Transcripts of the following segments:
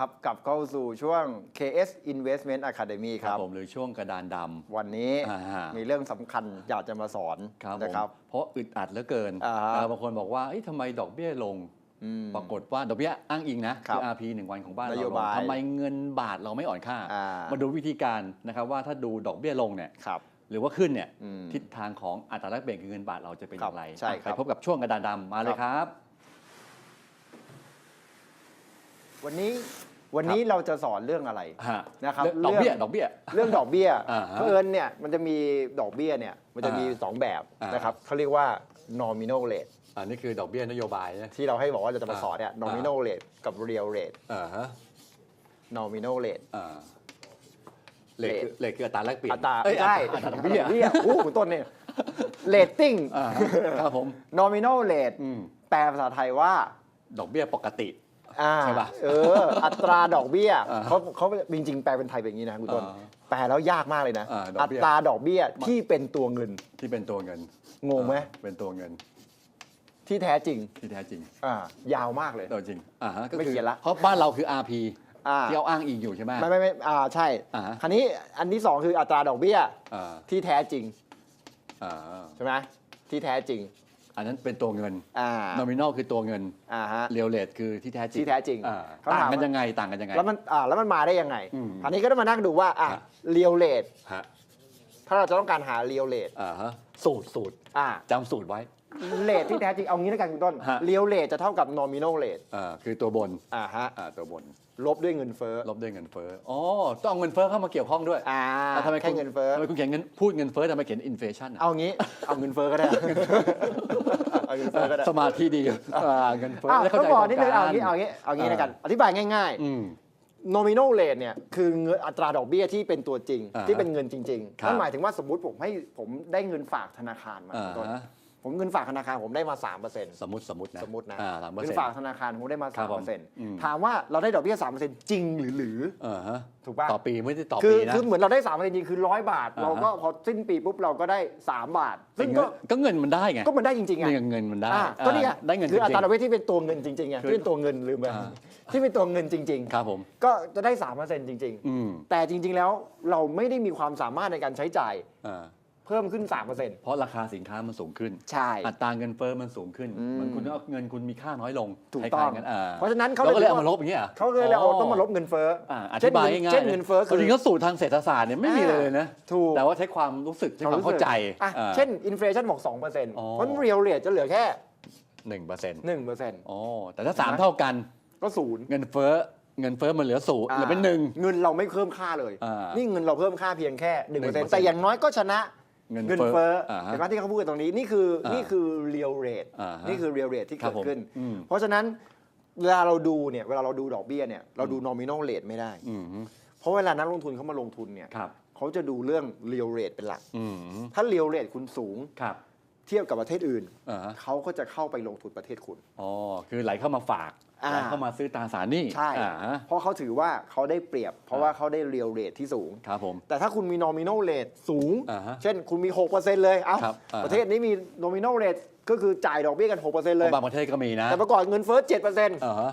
ครับกลับเข้าสู่ช่วง KS Investment Academy คครัรับบผมหรือช่วงกระดานดำ วันนี้อ่าฮะ มีเรื่องสำคัญอยากจะมาสอนครับผมนะครับ เพราะอึดอัดเหลือเกินอ่าฮะ เอ่อบางคนบอกว่าเอ้ยทำไมดอกเบี้ยลง อืม ปรากฏว่าดอกเบี้ยอ้างอิงนะครับอ RP หนึ่งวันของบ้านนเราโยลงบายทำไมเงินบาทเราไม่อ่อนค่า อ่ามาดูวิธีการนะครับว่าถ้าดูดอกเบี้ยลงเนี่ยครับ หรือว่าขึ้นเนี่ยอืมทิศทางของอัตราแลกเปลี่ยนคือเงินบาทเราจะเป็นอย่างไรใช่ครับ ไปพบกับช่วงกระดานดำมาเลยครับ วันนี้ วันนี้เราจะสอนเรื่องอะไรฮะนะครับเรื่องดอกเบี้ยเรื่องดอกเบี้ยเรื่องดอกเบี้ยอ่าฮะเพราะเอิญเนี่ยมันจะมีดอกเบี้ยเนี่ยมันจะมีอ่าสองแบบอ่านนะครับเขาเรียกว่า nominal rate อันนี้คือดอกเบี้ยนโยบายนะที่เราให้บอกว่าเราจะมาสอนเนี่ยอ่า nominal rate กับ real rate อ่าฮะ nominal rate อ่าเลทคือเลทคืออัตราแลกเปลี่ยนอัตราเอ้ยใช่อัตราดอกเบี้ยดอกเบี้ยโอ้โหคุณต้นเนี่ย rating อ่าฮะครับผม nominal rate อืมแปลภาษาไทยว่า ดอกเบี้ยปกติอ่า ใช่ปะเออ อัตราดอกเบี้ยอ่าเขาเขาจริงๆ แปลเป็นไทยเป็นอย่างนี้นะคุณต้นอ่าแปลแล้วยากมากเลยนะอ่าดอกอัเบี้ยตราดอกเบี้ยที่เป็นตัวเงินที่เป็นตัวเงินงงไหมอ่าเป็นตัวเงิน ที่แท้จริงที่แท้จริงอ่ายาวมากเลยตัวจริงอ่าฮะก็ไม่คือเขียนละเพราะบ้านเราคือ RP อ่าที่เอาอ้างอิงอยู่ใช่ไหมไม่ไม่ไม่อ่าใช่อ่าฮะคราวนี้อันที่สองคืออัตราดอกเบี้ยอ่าที่แท้จริงอ่าใช่ไหมที่แท้จริง อันนั้นเป็นตัวเงินอ่า nominal คือตัวเงินอ่าฮะ real rate คือที่แท้จริงที่แท้จริงอ่าเขาต่างถามกันว่ายังไงต่างกันยังไง แล้วมันอ่าแล้วมันมาได้ยังไงอืมอันนี้ก็ต้องมานั่งดูว่าอะครับเรียวเลทฮะถ้าเราจะต้องการหาเรียวเลทอ่าฮะสูตรสูตรอ่าจำสูตรไว้ เลทที่แท้จริงเอางี้แล้วกันคุณต้นฮะ เรียวเลทจะเท่ากับ nominal rate อ่าคือตัวบนอ่าฮะ อ่าตัวบน ลบด้วยเงินเฟ้อ ลบด้วยเงินเฟ้อ อ๋อ ต้องเอาเงินเฟ้อเข้ามาเกี่ยวข้องด้วยอ่าแล้วทำไมแค่คุณเงินเฟ้อ ทำไมคุณเขียนเงินพูดเงินเฟ้อทำไมเขียน inflation อะเอางี้ เอาเงินเฟ้อก็ได้ เอาเงินเฟ้อก็ได้สมาธิดีอ่าเงินเฟ้ออะแล้วเข้าต้องใจบอกตรงนิดนึงกัเอางี้เอางี้เอางี้อ่าแล้วกัน อธิบายง่ายอืม ๆ nominal rate เนี่ยคือเงินอัตราดอกเบี้ยที่เป็นตัวจริง อ่าที่เป็นเงินจริงๆครับ นั่นหมายถึงว่าสมมุติผมให้ผมได้เงินฝากธนาคารมาอ่าต้นฮะ ผมเงินฝากธนาคารผมได้มา3%สมมติสมมตินะสมมตินะอ่าสามเปอร์เงิเซ็นนต์ฝากธนาคารผมได้มาครับผมอืม3%ถามว่าเราได้ดอกเบี้ย3%จริงหรือหรืออ่าฮะถูกป่ะต่อปีไม่ได้ต่อคือปีนะคือเหมือนเราได้3%จริงคือร้อยบาทอ่าฮะเราก็พอสิ้นปีปุ๊บเราก็ได้ 3 บาท ซึ่งเงิก็นก็เงินมันได้ไงก็มันได้จริงๆอะนี่เงินมันได้อ่าก็นี่ไงอ่าได้เงินคืออัจตริรางดอกเบี้ยที่เป็นตัวเงินจริงๆไงคือที่เป็นตัวเงินลืมไปอ่าที่เป็นตัวเงินจริงๆครับผมๆก็จะได้3%จริงอืมๆแต่จริง ๆแล้วเราไม่ได้มีความสามารถในการใช้จ่ายอ่า เพิ่มขึ้น 3%เพราะราคาสินค้ามันสูงขึ้น ใช่ อัตราเงินเฟ้อมันสูงขึ้น อืมเหมือนคุณเอาเงินคุณมีค่าน้อยลงถูกคล้ายๆต้องกันอ่าเพราะฉะนั้นเขาเราก็เลยถืเอาว่มาลบอย่างเงี้ยหรอเขาเลยเอาต้องมาลบเงินเฟ้ออ่าอเช่ธินบายเงินง่ายๆเช่นเงินเฟ้อคือ จริงๆก็สูตรทางเศรษฐศาสตร์เนี่ยไม่มีเลยนะ ถูกแต่ว่าใช้ความรู้สึกใช้ความเข้าใจอะอ่า เช่นอินฟลชันบอก2%เพอ๋อราะเรียลเรทจะเหลือแค่ หนึ่งเปอร์เซ็นต์1%อ๋อแต่ถ้าสามเท่ากันก็ศูนย์เงินเฟ้อเงินเฟ้อมันเหลือศูนย์เหลือเป็นหนึ่ง เงินเราไม่เพิ่มค่าเลย อ่านี่เงินเราเพิ่มค่าเพียงแค่1% 1%แต่อย่างน้อยก็ชนะ เงินเงินเฟ้อเฟ้ออ่าฮะเห็นไหมที่เขาพูดกันตรงนี้นี่คืออ่านี่นี่คือ real rate อ่าฮะนี่คือ real rate ที่ครัเกิบดผมขึ้นอืมเพราะฉะนั้นเวลาเราดูเนี่ยเวลาเราดูดอกเบี้ยเนี่ยเราดู nominal rate ไม่ได้อืมเพราะเวลานักลงทุนเขามาลงทุนเนี่ยครับเขาจะดูเรื่อง real rate เป็นหลักอืมถ้า real rate คุณสูงครับ เทียบกับประเทศอื่น อ่าฮะ เขาก็จะเข้าไปลงทุนประเทศคุณ อ๋อคือไหลเข้ามาฝากอ่า ไหลเข้ามาซื้อตราสารหนี้ใช่ อ่าฮะเพราะเขาถือว่าเขาได้เปรียบ เพราะว่าเขาได้ real rate ที่สูง ครับผม แต่ถ้าคุณมี nominal rate สูง อ่าฮะเช่นคุณมี 6%เลย เอ้าครับอ่าฮะ ประเทศนี้มี nominal rate ก็คือจ่ายดอกเบี้ยกัน 6%เลยบางประเทศก็มีนะแต่ประกอบเงินเฟ้อ 7%อ่าฮะ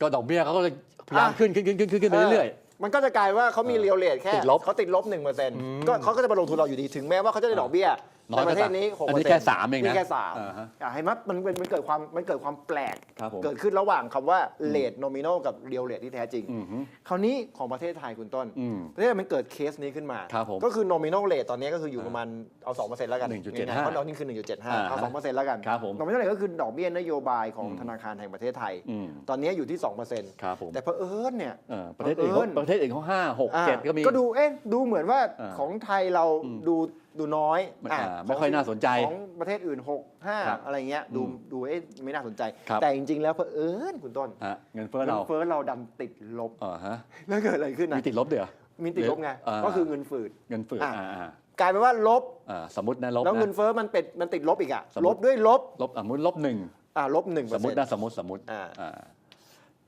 ก็ดอกเบี้ยเขาก็เลยพยายามอะ ขึ้นขึ้นขึ้นขึ้นขึ้นไปเรื่อย มันก็จะกลายว่าเขามี real rate แค่ติดลบ เขาติดลบ1%ก็เขาก็จะมาลงทุนเราอยู่ดีถึงแม้ว่าเขาจะได้ดอกเบี้ย น้อยแต่ประเทศนี้6%อันนี้แค่สามเองนะนี่แค่สามอ่าฮะ อะเห็นไหมมันมันมันเกิดความมันเกิดความแปลก ครับผม เกิดขึ้นระหว่างคำว่า rate nominal กับ real rate ที่แท้จริง อืมฮึคราวนี้ของประเทศไทยคุณต้น อืม ประเทศไทยมันเกิดเคสนี้ขึ้นมา ครับผมก็คือ nominal rate ตอนนี้ก็คืออยู่ประมาณเอา2%แล้วกัน1.75ง่ายๆเพราะเรานี่คือ 1.75 เอา อ่าฮะ2%แล้วกัน ครับผม nominal rate ก็คือดอกเบี้ยนโยบายของอืมธนาคารแห่งประเทศไทย อืมตอนนี้อยู่ที่ 2%ครับผมแต่เพอเอิญเนี่ย เออประเทศอื่นบังเอิญเขาประเทศอื่นเขาห้าหกอ่าเจ็ดก็มีก็ดูเอ๊ะดูเหมือนว่าอ่าของไทยเราอืมดู ดูน้อยมันอะอ่าไม่ค่อยน่าสนใจของประเทศอื่น 6 ครับ5 อะไรเงี้ยดูอืมดูเอ๊ะไม่น่าสนใจ ครับ แต่จริงๆ แล้วเพอเอิญคุณต้นฮะเงินเฟ้อเงิเรานเฟ้อเราดันติดลบ เออฮะแล้วเกิดอะไรขึ้นมีนะติดลบเดือ มีติดลบไง อ่า ก็คือเงินฝืด เงินฝืดอะ อ่าอ่ากลายเป็นว่าลบ อ่าสมมตินะลบแล้วเงินนะเฟ้อมันเป็นมันติดลบอีกอะสมมุลติบด้วยลบลบอะสมมติลบหนึ่งอ่าลบหนึ่งเปอสร์มมเซ็นติต์ นะสมมติสมมติอ่า อ่า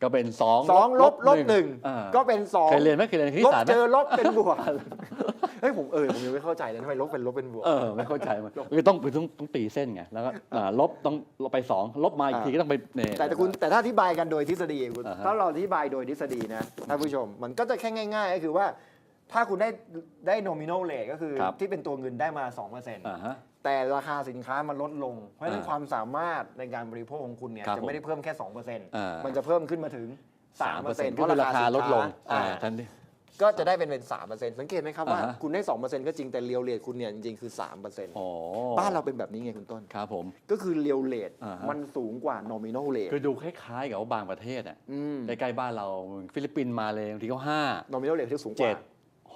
ก็เป็นสองสองลบลบหนึ่งอ่าก็เป็นสองเคยเรียนไหมเคยเรียนคณิลตบศาสตร์ไหมเจอลบเป็นบวกเฮ้ยผมเออผมยังไม่เข้าใจเลยทำไมลบเป็นลบเป็นบวก เออไม่เข้าใจมันคือต้องคือต้องต้องตีเส้นไงแล้วก็อ่าลบต้องลบไปสองลบมาอีกอ่าทีก็ต้องไปเนี่ย แต่แต่คุณแต่ถ้าอธิบายกันโดยทฤษฎีคุณอ่าฮะถ้าเราอธิบายโดยทฤษฎีนะท่านผู้ชมมันก็จะแค่ง่าย ๆ ก็คือว่า ถ้าคุณได้ได้ nominal rate ก็คือครับที่เป็นตัวเงินได้มา2%อ่าฮะแต่ราคาสินค้ามันลดลง เพราะฉะนั้นอ่าความสามารถในการบริโภคของคุณเนี่ยครับจะไม่ได้เพิ่มแค่2%อ่ามัมันจะเพิ่มขึ้นมาถึง3% 3%ก็คือราคาลดลงอ่าอ่า ทันที ก็จะได้เป็นเป็น3%สังเกตไหมครับว่าอ่าฮะ คุณได้2%ก็จริงแต่เรียวเรทคุณเนี่ยจริงๆคือ3%อ๋อบ้านเราเป็นแบบนี้ไงคุณต้น ครับผม ก็คือเรียวเรทอ่าฮะ มันสูงกว่า nominal rate คือดูคล้ายๆกับว่าบางประเทศอะอืม ใกล้ๆบ้านเราฟิลิปปินส์มาเลยบางทีก็ห้า nominal rate ที่สูงกเจ็ว่า ด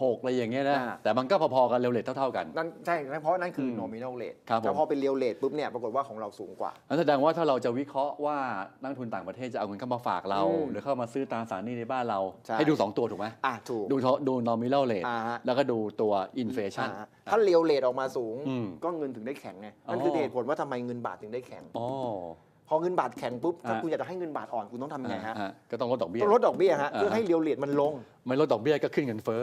หกอะไรอย่างเงี้ยนะ อ่า แต่มันก็พอๆกันเร็วเลทเท่าๆกัน นั่นใช่เพราะนั่นคืออม nominal rate ครับผม แต่พอเป็น real rate ปุ๊บเนี่ยปรากฏว่าของเราสูงกว่า นั่นแสดงว่าถ้าเราจะวิเคราะห์ว่านักลงทุนต่างประเทศจะเอาเงินเข้ามาฝากเรา อืมหรือเข้ามาซื้อตราสารหนี้ในบ้านเราใช่ให้ดู 2 ตัวถูกไหมอะถูก ดูดู nominal rate อ่าฮะ แล้วก็ดูตัว inflation อ่าถ้า real rate ออกมาสูง อืมก็เงินถึงได้แข็งไงอ๋อนั่นคือเหตุผลว่าทำไมเงินบาทถึงได้แข็ง อ๋อ พอเงินบาทแข็งปุ๊บถ้าอ่า คุณอยากจะให้เงินบาทอ่อนคุณต้องทำยังไงฮะอ่าก็ต้องลดดอกเบี้ย ต้องลดดอกเบี้ยฮะอ่า เพื่อให้ real rate มันลง ไม่ลดดอกเบี้ยก็ขึ้นเงินเฟ้อ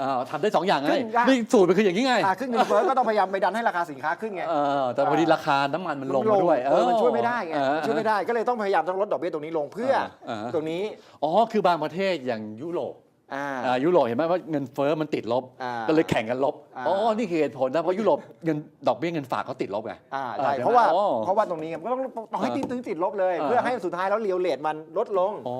อ่าทำได้สองอย่างไงขึ้นได้นี่สูตรมันคืออย่างนี้ไงอ่าขึ้นเงินเฟ้อก็ต้องพยายามไปดันให้ราคาสินค้าขึ้นไง เออแต่พอดีราคาน้ำมันมันลงมาด้วยเออมันช่วยไม่ได้ไงเออ มันช่วยไม่ได้ก็เลยต้องพยายามต้องลดดอกเบี้ยตรงนี้ลงเพื่ออ่าอ่าตรงนี้ อ๋อ คือบางประเทศอย่างยุโรปอ่าอ่า ยุโรปเห็นไหมว่าเงินเฟ้อมันติดลบอ่าก็เลยแข่งกันลบอ่าอ๋อนี่คือเหตุผลนะเพราะยุโรปเงินดอกเบี้ยเงินฝากเขาติดลบไงอ่าใช่อ่าเพราะว่าอ๋อเพราะว่าตรงนี้มันก็ต้องต้องให้อ่าติดตึงติดลบเลยอ่าเพื่อให้สุดท้ายแล้วเรียวเลทมันลดลงอ๋อ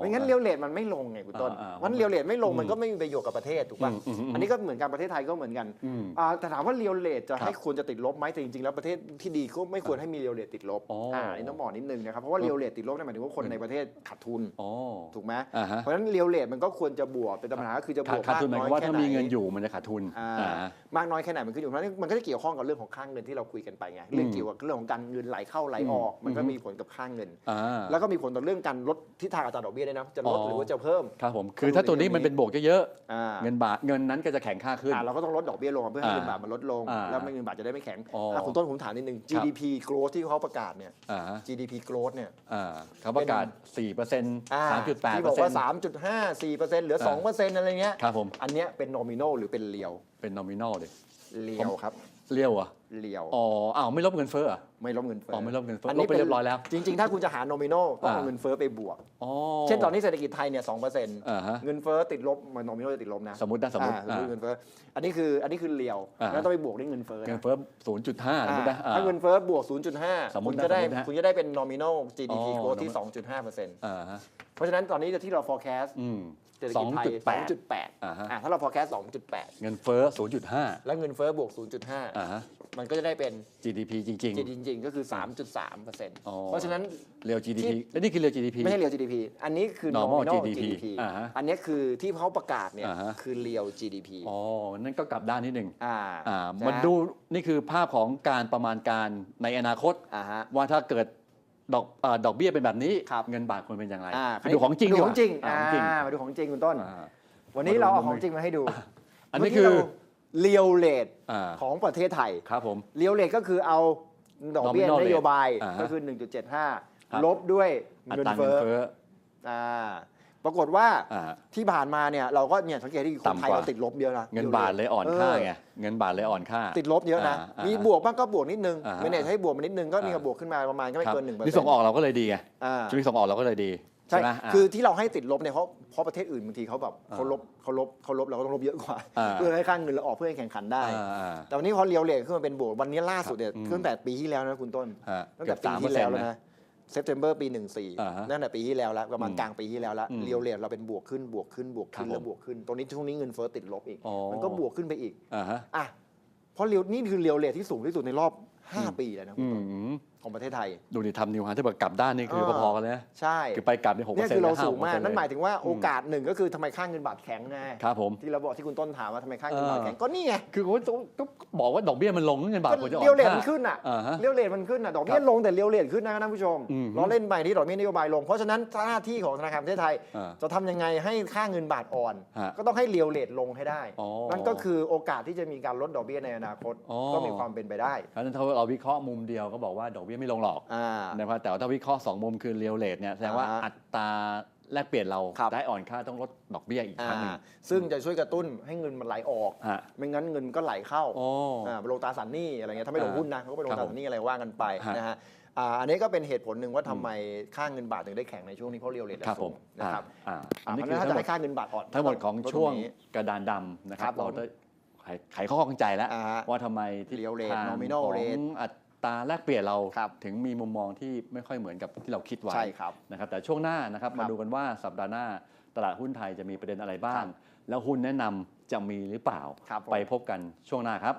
ไม่งั้นเรียวเลทมันไม่ลงไงคุณต้นอ่าอ่ามันเรียวเลทไม่ลงอืมมันก็ไม่มีประโยชน์กับประเทศถูกป่ะอืมอืมอืมอันนี้ก็เหมือนกันประเทศไทยก็เหมือนกันอืมอ่าแต่ถามว่าเรียวเลทจะครับให้ควรจะติดลบไหมแต่จริงๆแล้วประเทศที่ดีก็ไม่ควรให้มีเรียวเลทติดลบอ๋ออ่อ่าอันนี้ต้องบอกนิดนึงนะครับเพราะว่าเรียวเลทติดลบเนี่ยหมายถึงว่าคนในประเทศขาดทุนอ๋อถูกไหมอ่าฮะเพราะฉะนั้นเรียวเลทมันก็ควรจะบวกเป็นปัญหาก็คือจะบขาดวกขาดมากทุนหมายน้คอวามว่ายแค่ถ้าไหนมีเงินอยู่มันจะขาดทุนอ่าอ่า มากน้อยแค่ไหนมันขึ้นอยู่มันมันก็จะเกี่ยวข้องกับเรื่องของค่าเงินที่เราคุยกันไปไงเรื่องอืมเกี่ยวกับเรื่องของการเงินไหลเข้าไหลออก มันก็อืมมีผลกับค่าเงิน อ่า แล้วก็มีผลต่อเรื่องการลดทิศทางอัตราดอกเบี้ยด้วยนะจะลดอ๋อ หรือว่าจะเพิ่ม ครับผมคือถ้าตัวนี้มันเป็นบวกเยอะอ่า ๆเงินบาทเงินนั้นก็จะแข็งค่าขึ้น อ่าเราก็ต้องลดดอกเบี้ยลงเพื่อให้อ่าเงินบาทมันลดลง อ่าแล้วเงินบาทจะได้ไม่แข็งอ๋ออะคุณต้นผมถามนิดนึง ครับ GDP growth ที่เขาประกาศเนี่ย อ่า GDP growth เนี่ย อ่าเขาประกาศ4%อ่า3.8%ที่บอกว่า 3.5 4%เหลือ2%อะไรเงี้ยครับผมอันเนี้ยเป็น nominal หรือเป็นเรียวเป็น nominal เลยเรียวครับเรียวเหรอะเรียวอ๋ออ้าวไม่ลบเงินเฟ้อเหรอไม่ลบเงินเฟ้อ๋อไม่ลบเงินเฟ้อนี้ลบไปเรียบร้อยแล้ว จริง ๆ ถ้าคุณจะหา nominal ต้องเอาอ่าเงินเฟ้อไปบวก อ๋อ เช่นตอนนี้เศรษฐกิจไทยเนี่ย2%อ่าฮะ เงินเฟ้อติดลบมัน nominal จะติดลบนะสมมตินะสมมติอ่าสมอ่ามติเงินเฟ้ออันนี้คืออันนี้คือเรียวอ่า แล้วต้องไปบวกด้วยเงินเฟ้อนะ เงินเฟ้อ0.5สมมตินะอ่า ถ้าเงินเฟ้อบวก0.5สมมุคุติณนะจะได้สมมุตินะคุณจะได้เป็น nominal GDP อ๋อ growth ที่ nominal 2.5%อ่าฮะเพราะฉะนั้นตอนนี้ที่เรา forecast อืมเศรษฐกิจไทย2.8อ่าฮะ2.8อ่าถ้าเรา forecast 2.8 เงินเฟ้อ 0.5 แล้วเงินเฟ้อบวก อ่าฮะ 0.5 มันก็จะได้เป็น GDP จริง จริงๆก็คือ 3.3%อ๋อ เพราะฉะนั้น ๆ เรียว GDP และนี่คือเรียว GDP ไม่ใช่ real GDP อันนี้คือ Normal nominal GDP GDP อ่าฮะอันนี้คือที่เขาประกาศเนี่ยอ่าฮะ คือ real GDP อ๋อ นั่นก็กลับด้านนิดหนึ่งอ่าอ่าใช่มันดูนี่คือภาพของการประมาณการในอนาคต อ่าฮะ ว่าถ้าเกิด ดอกเอ่อดอกเบี้ยเป็นแบบนี้ ครับ เงินบาทควรเป็นอย่างไรอ่าไปดูของจริงดูดีกขว่าองจริงอ่าอ่าของจริงมาดูของจริงคุณต้น อ่า วันนี้เราเอาของจริงมาให้ดูอันนี้เมื่คือกี้เรา real rate อ่า ของประเทศไทย ครับผม real rate ก็คือเอาดอกเบี้ย Nominal นโยบายอ่าฮะ ก็คือครับ1.75 ลบด้วยอัเงินตราเงิเฟ้นอเฟ้อ อ่า ปรากฏว่าอ่าที่ผ่านมาเนี่ยเราก็เนี่ยสังเกตที่คนต่ำไทยกว่า เราติดลบเยอะนะเงินบาทเลยอ่อนค่าไงเงินบาทเลยอ่อนค่า ติดลบเยอะนะ อ่าอ่ามีมีบวกบ้างก็บวกนิดนึงอ่าฮะ ไม่แน่ให้บวกมานิดนึงก็นี่ก็อ่าบวกขึ้นมาประมาณก็ไม่ครับเกินหนึ่งเปอร์นี่เซ็นส่งออกเราก็เลยดีไงอ่า ช่วงนี้ส่งออกเราก็เลยดีใช่ใช่ไหมอ่าคือที่เราให้ติดลบเนี่ยเพราะเพราะประเทศอื่นบางทีเขาแบบอ่าเขาลบเขาลบเขาลบเราก็ต้องลบเยอะกว่า อ่า เพื่อให้ค่าเงินเราออกเพื่อให้แข่งขันได้ อ่าอ่า แต่วันนี้พอเรียวเลทขึ้นมาเป็นบวกวันนี้ล่าสุดเนี่ยครับอืมตั้งแต่ปีที่แล้วนะคุณต้น ฮะตั้งเกืแต่อบปีสามเปอที่ร์เซ็นแล้วต์แล้วนะนะ เซปเทมเบอร์ปีอ่าฮะ14ตั้งแต่ปีที่แล้วแล้วประมาณอืมกลางปีที่แล้วแล้วอืมเรียวเลทเราเป็นบวกขึ้นบวกขึ้นบวกขึ้นครับแล้วบวกขึ้น ตรงนี้ช่วงนี้เงินเฟ้อติดลบอีกอ๋อมันก็บวกขึ้นไปอีกอ่าฮะอะเพราะเรียวนี่คือเรียวเลทที่สูงที่สุดในรอบอืม5ปีแล้วนะอืม ของประเทศไทย ดูดิทำนิวฮาที่แบบกลับด้านนี่คือเออพอๆกันเลยนะใช่คือไปกลับในหกเปอเนี่ร์ยเซ็นต์คือเราห้าสูหงกเปอร์มากเซ็นต์นั่นหมายเลยถึงว่าโอกาสหนึ่งก็คือทำไมค่าเงินบาทแข็งไงครับผมที่เราบอกที่คุณต้นถามว่าทำไมค่าเงินบาทแข็งเออก็นี่ไงคือเขาก็บอกว่าดอกเบี้ยมันลงเงินบาทก็ควรจะอ่อนเรียวเลทค่ามันขึ้นอะอ่าฮะเรียวเลทมันขึ้นอะดอกเบี้ยครับลงแต่เรียวเลทขึ้นนะท่านผู้ชมอืมเราเล่นไปที่ดอกเบี้ยนโยบายลง เพราะฉะนั้นหน้าที่ของธนาคารประเทศไทยอ่าจะทำยังไงให้ค่าเงินบาทอ่อนฮะก็ต้องให้เรียวเลทลงให้ได้อ๋อนั่นก็คือโอกาสที่จะมีการลดดอกเบี้ยในอนาคตอ๋อก็มีความเป็นไปได้เพราะฉะนั้นถ้าเราวิเคราะห์มุมเดียวก็บอกว่าดอกเบี้ยบี้ยไม่ลงหรอกอ่า นะครับแต่ว่าถ้าวิเคราะห์สองมุมคือเรียวเลทเนี่ยแสดงว่าอ่าอัตราแลกเปลี่ยนเราครับ ได้อ่อนค่าต้องลดดอกเบี้ยอีกครั้งหนึ่งอ่าซึ่งจะช่วยกระตุ้นให้เงินมันไหลออก ฮะไม่งั้นเงินก็ไหลเข้า โอ้ อ่าไปลงตราสารหนี้อะไรเงี้ยถ้าไม่ลงหุ้นนะเขาก็ไปลงครับตราสารหนี้อะไรว่ากันไปฮะนะฮะอ่าอันนี้ก็เป็นเหตุผลหนึ่งว่าทำไมค่าเงินบาทถึงได้แข็งในช่วงนี้เพราะเรียวเลทครับผสูมงนะครับอ่าอ่าอันนี้เพคืราะอฉะนั้นถ้าทั้งหจะดให้ค่าเงินบาทอ่อนทั้งหมดของลตรช่วงนี้ กระดานดำนะครัรับผมเราได้ไขไขข้อข้องใจแล้ว อ่าฮะว่าทำไมที่ Real rate ทาง nominal ของ rate อั ตราแลกเปลี่ยนเราครับถึงมีมุมมองที่ไม่ค่อยเหมือนกับที่เราคิดไว้ใช่ครับนะครับ แต่ช่วงหน้านะครับครับมาดูกันว่าสัปดาห์หน้าตลาดหุ้นไทยจะมีประเด็นอะไรบ้าครังบแล้วหุ้นแนะนำจะมีหรือเปล่าครับผมไปพบกันช่วงหน้าครับ